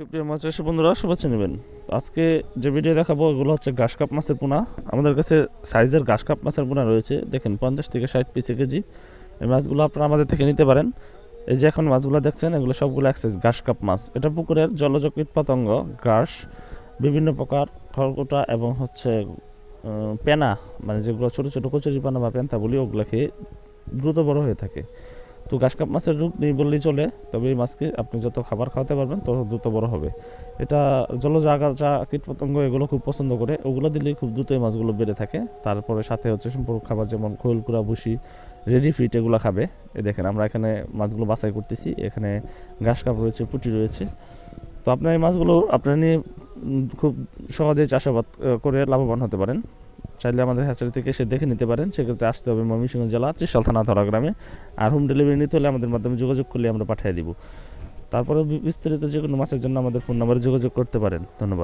সুপ্রিয় মাছ চাষি বন্ধুরা, শুভেচ্ছা নেবেন। আজকে যে ভিডিও দেখাবো, এগুলো হচ্ছে ঘাস কাপ মাছের পোনা। আমাদের কাছে সাইজের ঘাস কাপ মাছের পোনা রয়েছে। দেখেন, পঞ্চাশ থেকে ষাট পিসে কেজি। এই মাছগুলো আপনারা আমাদের থেকে নিতে পারেন। এই যে এখন মাছগুলো দেখছেন, এগুলো সবগুলো এক সাইজ ঘাস কাপ মাছ। এটা পুকুরের জলজ পতঙ্গ, ঘাস, বিভিন্ন প্রকার খড়কুটা এবং হচ্ছে পেনা মানে যেগুলো ছোটো ছোটো কচুরি পানা বা পেন্তা বলি ওগুলো খেয়ে দ্রুত বড় হয়ে থাকে। তো ঘাস কাপ মাছের রূপ নেই বললেই চলে, তবে এই মাছকে আপনি যত খাবার খাওয়াতে পারবেন, তত দ্রুত বড় হবে। এটা জলজ আগাছা, কীটপতঙ্গ এগুলো খুব পছন্দ করে, ওগুলো দিলেই খুব দ্রুত এই মাছগুলো বেড়ে থাকে। তারপরে সাথে হচ্ছে সম্পূর্ণ খাবার যেমন খোল, কুড়া, ভুসি, রেডি ফিট এগুলো খাবে। এ দেখেন, আমরা এখানে মাছগুলো বাছাই করতেছি, এখানে ঘাস কাপ রয়েছে, পুঁটি রয়েছে। তো আপনার এই মাছগুলো আপনারা নিয়ে খুব সহজেই চাষাবাদ করে লাভবান হতে পারেন। চাইলে আমাদের হ্যাচারি থেকে এসে দেখে নিতে পারেন। সেক্ষেত্রে আসতে হবে ময়মনসিংহ জেলা ত্রিশাল থানা ধরা গ্রামে। আর হোম ডেলিভারি নিতে হলে আমাদের মাধ্যমে যোগাযোগ করলে আমরা পাঠিয়ে দিব। তারপরে বিস্তারিত যে কোনো মাছের জন্য আমাদের ফোন নাম্বারে যোগাযোগ করতে পারেন। ধন্যবাদ।